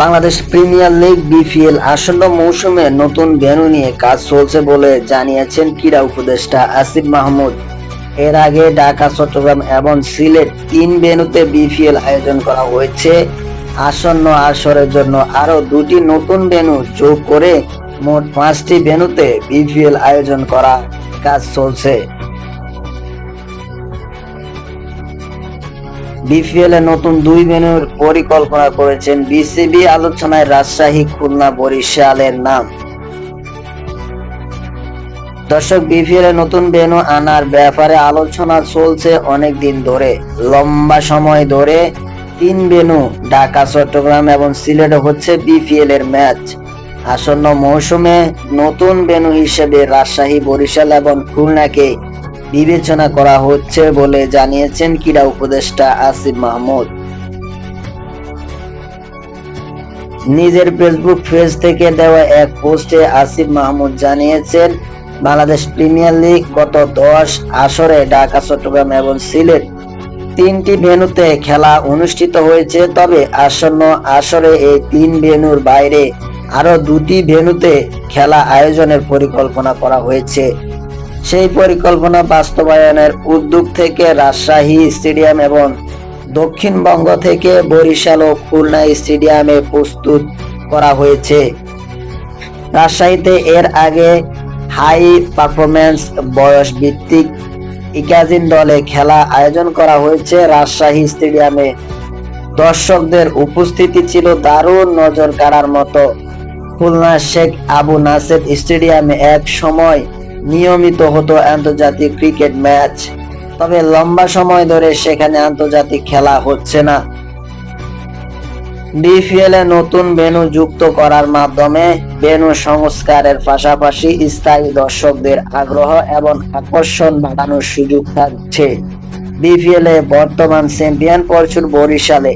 Bangladesh premier league BPL আসন্ন মৌসুমে নতুন ভেন্যু নিয়ে কাজ চলছে বলে জানিয়েছেন ক্রীড়া উপদেষ্টা আসিফ মাহমুদ। এর আগে ঢাকা, চট্টগ্রাম এবং সিলেট তিন ভেন্যুতে বিপিএল আয়োজন করা হয়েছে। আসন্ন আসরের জন্য আরও দুটি নতুন ভেন্যু যোগ করে মোট পাঁচটি ভেন্যুতে বিপিএল আয়োজন করা কাজ চলছে। বিপিএল এ নতুন দুই ভেন্যুর পরিকল্পনা করেছেন বিসিবি আলোচনায় রাজশাহী, খুলনা, বরিশালের নাম। দর্শক, বিপিএল নতুন ভেন্যু আনার ব্যাপারে আলোচনা চলছে অনেক দিন ধরে। লম্বা সময় ধরে তিন ভেন্যু, ঢাকা, চট্টগ্রাম এবং সিলেটে হচ্ছে বিপিএল এর ম্যাচ। আসন্ন মৌসুমে নতুন ভেন্যু হিসেবে রাজশাহী, বরিশাল এবং খুলনাকে বিবেচনা করা হচ্ছে বলে জানিয়েছেন ক্রীড়া উপদেষ্টা আসিফ মাহমুদ। নিজের ফেসবুক পেজ থেকে দেওয়া এক পোস্টে আসিফ মাহমুদ জানিয়েছেন, বাংলাদেশ প্রিমিয়ার লিগ গত দশ আসরে ঢাকা, চট্টগ্রাম এবং সিলেট তিনটি ভেন্যুতে খেলা অনুষ্ঠিত হয়েছে। তবে আসন্ন আসরে এই তিন ভেন্যুর বাইরে আরও দুটি ভেন্যুতে খেলা আয়োজনের পরিকল্পনা করা হয়েছে। সেই পরিকল্পনা বাস্তবায়নের উদ্যোগ থেকে রাজশাহী স্টেডিয়াম এবং দক্ষিণবঙ্গ থেকে বরিশাল ও খুলনা স্টেডিয়ামে প্রস্তুত করা হয়েছে। রাজশাহীতে এর আগে হাই পারফরমেন্স বয়স ভিত্তিক ইকাজিন দলে খেলা আয়োজন করা হয়েছে রাজশাহী স্টেডিয়ামে। দর্শকদের উপস্থিতি ছিল দারুণ নজর কাড়ার মতো। খুলনা শেখ আবু নাসের স্টেডিয়ামে এক সময় নিয়মিত হতো আন্তর্জাতিক ক্রিকেট ম্যাচ। তবে লম্বা সময় ধরে সেখানে আন্তর্জাতিক খেলা হচ্ছে না। বিপিএল এ নতুন ভেন্যু যুক্ত করার মাধ্যমে ভেন্যু সংস্কারের পাশাপাশি স্থায়ী দর্শকদের আগ্রহ এবং আকর্ষণ বাড়ানোর সুযোগ থাকছে। বিপিএল এ বর্তমান চ্যাম্পিয়ন পরচুর বরিশালে